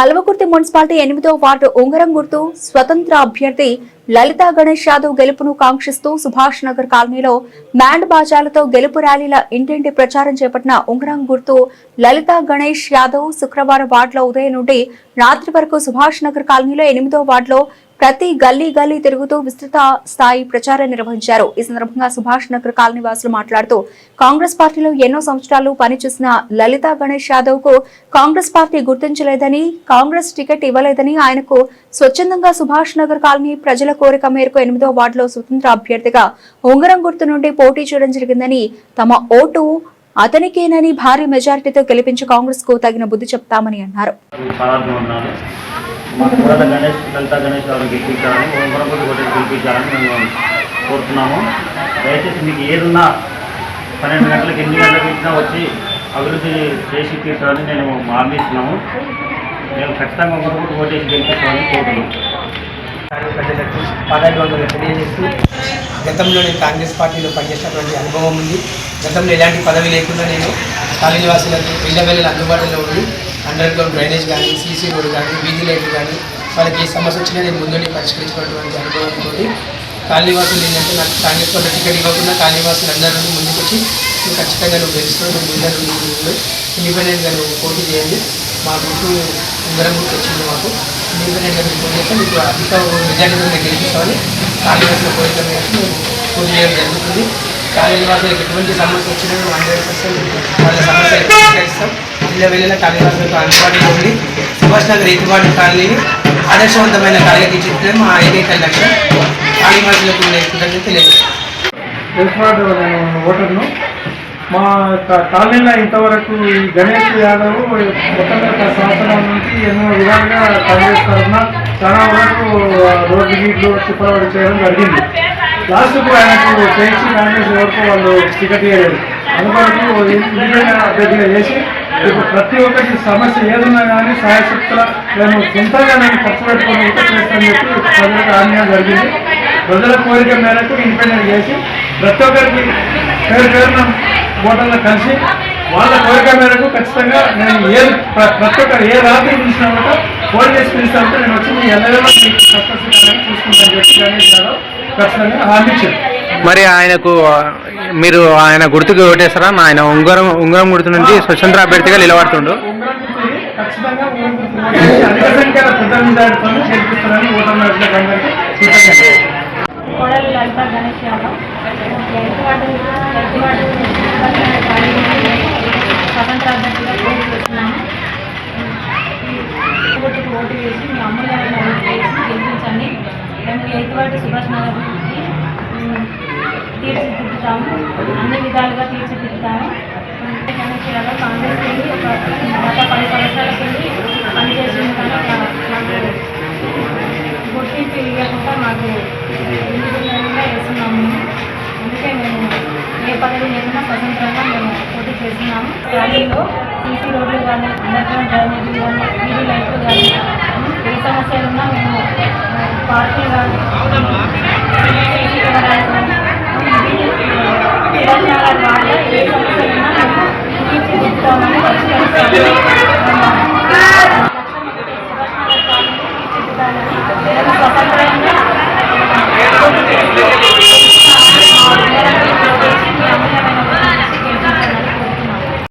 Kalwakurthy municipality ఎనిమిదో ward ఉంగరం గుర్తు స్వతంత్ర అభ్యర్థి లలితా గణేష్ యాదవ్ గెలుపును కాంక్షిస్తూ సుభాష్ నగర్ కాలనీలో మ్యాండ్ బాజాలతో గెలుపు ర్యాలీల ఇంటింటి ప్రచారం చేపట్టిన ఉంగరం గుర్తు లలితా గణేష్ యాదవ్ శుక్రవారం వార్డులో ఉదయం నుండి రాత్రి వరకు సుభాష్ నగర్ కాలనీలో ఎనిమిదో వార్డులో ప్రతి గల్లీ గల్లీ తిరుగుతూ విస్తృత స్థాయి ప్రచారం నిర్వహించారు. ఈ సందర్భంగా సుభాష్ నగర్ కాలనీ వాసులు మాట్లాడుతూ కాంగ్రెస్ పార్టీలో ఎన్నో సంవత్సరాలు పనిచేసిన లలితా గణేష్ యాదవ్కు కాంగ్రెస్ పార్టీ గుర్తించలేదని కాంగ్రెస్ టికెట్ ఇవ్వలేదని ఆయనకు స్వచ్ఛందంగా సుభాష్ నగర్ కాలనీ ప్రజల కోరిక మేరకు ఎనిమిదో వార్డులో స్వతంత్ర అభ్యర్థిగా ఉంగరం గుర్తు నుండి పోటీ చేయడం జరిగిందని తమ ఓటు అతనికేనని భారీ మెజారిటీతో గెలిపించి కాంగ్రెస్కు తగిన బుద్ధి చెప్తామని అన్నారు. మా కుర్రత గణేష్ లలిత గణేష్ గారు గెలిపించాలని ఓంకరంపూడి హోటల్ గెలిపించాలని మేము కోరుతున్నాము. దయచేసి మీకు ఏదున్నా పన్నెండు గంటలకు ఎన్ని గంటలకు ఇచ్చినా వచ్చి అభివృద్ధి చేసి తీర్చాలని నేను హామీ మేము ఖచ్చితంగా ఓంకరంపూడి కోటేసి గెలిపించాలని కోరుతున్నాము. ప్రజలకు వందలు తెలియజేస్తూ గతంలో నేను కాంగ్రెస్ పార్టీలో పనిచేసినటువంటి అనుభవం ఉంది. గతంలో ఎలాంటి పదవి లేకుండా నేను కాలనీ నివాసులకు ఇళ్ళ అందుబాటులో ఉంది అండర్ గ్రౌండ్ డ్రైనేజ్ కానీ సీసీ రోడ్ కానీ వీధి లైట్లు కానీ వాళ్ళకి ఏ సమస్య వచ్చినా నేను ముందుండి పరిష్కరించినటువంటి అనుభవంతో కాలనీవాసులు ఏంటంటే నాకు కాంగ్రెస్ పార్టీ టికెట్ ఇవ్వకుండా కాలనీ అందరూ ముందుకు వచ్చి నువ్వు ఖచ్చితంగా నువ్వు గెలుస్తున్నావు నువ్వు ముందర నుండి ఇండిపెండెంట్గా నువ్వు పోటీ చేయండి. మా గుర్తు అందరం గుర్తు వచ్చింది మాకు ఇండిపెండెంట్గా మీరు పోటీ చేస్తే మీకు అధిక మెజారిటీతో మీరు గెలిపిస్తామని కాలనీ వాసుల కోరిక మేరకు పోటీ చేయడం జరుగుతుంది. కాలనీవాసులకు ఎటువంటి సమస్య వచ్చినా మేము హండ్రెడ్ పర్సెంట్ వాళ్ళ సమస్య పరిష్కరిస్తాం. మధ్యలో వెళ్ళిన కాలనీ అందుబాటులో ఉండి సుభాష్ నగర్ ఎత్తుబాటు కాలనీని ఆదర్శవంతమైన కాలనీ తీర్చిదిద్దడం మా ఏకైక లక్ష్యం. కాలనీ వాసులకు ఉండే కృతజ్ఞత ఓటర్ను మా కాలనీలో ఇంతవరకు ఈ గణేష్ యాదవ్ మొత్తం గత సంవత్సరం నుంచి ఎన్నో విధాలుగా కాంగ్రెస్ తరఫున చాలా వరకు రోడ్డు గీట్లు చిప్పలవాడు చేయడం జరిగింది. లాస్ట్కు ఆయనకు చేసి కాంగ్రెస్ వరకు వాళ్ళు టికెట్ ఇవ్వలేదు. అభ్యర్థిగా చేసి ప్రతి ఒక్కటి సమస్య ఏదన్నా కానీ సాయశక్తుల నేను సొంతంగా నేను ఖర్చు పెట్టుకుని ఉంటే చేస్తానని చెప్పి ప్రజలకు హామీ జరిగింది ప్రజల కోరిక మేరకు ఇండిపెండెంట్ చేసి ప్రతి ఒక్కరికి పేరు పేరున ఓటర్లు కలిసి వాళ్ళ కోరిక మేరకు ఖచ్చితంగా నేను ఏ ప్ర- ప్రతి ఒక్కరు ఏ రాత్రి పిలిచినా కూడా ఫోన్ చేసి పిలుస్తానంటే నేను వచ్చి మీ ఎల్లవేళ మీకు కష్టసుఖాలను చూసుకుంటాను చెప్పి గణేష్ ఖచ్చితంగా హామీ ఇచ్చారు. మరి ఆయనకు మీరు ఆయన గుర్తుకు ఓటేస్తారా? ఆయన ఉంగరం ఉంగరం గుర్తు నుంచి స్వతంత్ర అభ్యర్థిగా నిలబడుతుండు. ఓటు వేసి మీ అమ్మగారిని ఓటు వేసి గెలిపించండి. మేము ఎదువాడు సుభాష్ నగర్ తీర్చిదిద్దుతాము. అన్ని విధాలుగా తీర్చిదిద్దుతాము. గణేష్ కాంగ్రెస్ వెళ్ళి ఒక గత పది సంవత్సరాల కింది పనిచేసింది కానీ మాకు గుర్తింపు ఇవ్వకుండా మాకు ఇండిపెండెంట్గా వేస్తున్నాము అందుకే మేము ఏ పదవి లేకుండా స్వతంత్రంగా మేము పోటీ చేస్తున్నాము. ర్యాలీలో సీసీ రోడ్లు కానీ అండర్గ్రౌండ్ డ్రైనేజీలు కానీ వీధి లైట్లు కానీ ఏ సమస్యలున్నా మేము పార్టీ కానీ సీసీ కెమెరాలు కానీ తెలంగాణ వాళ్ళ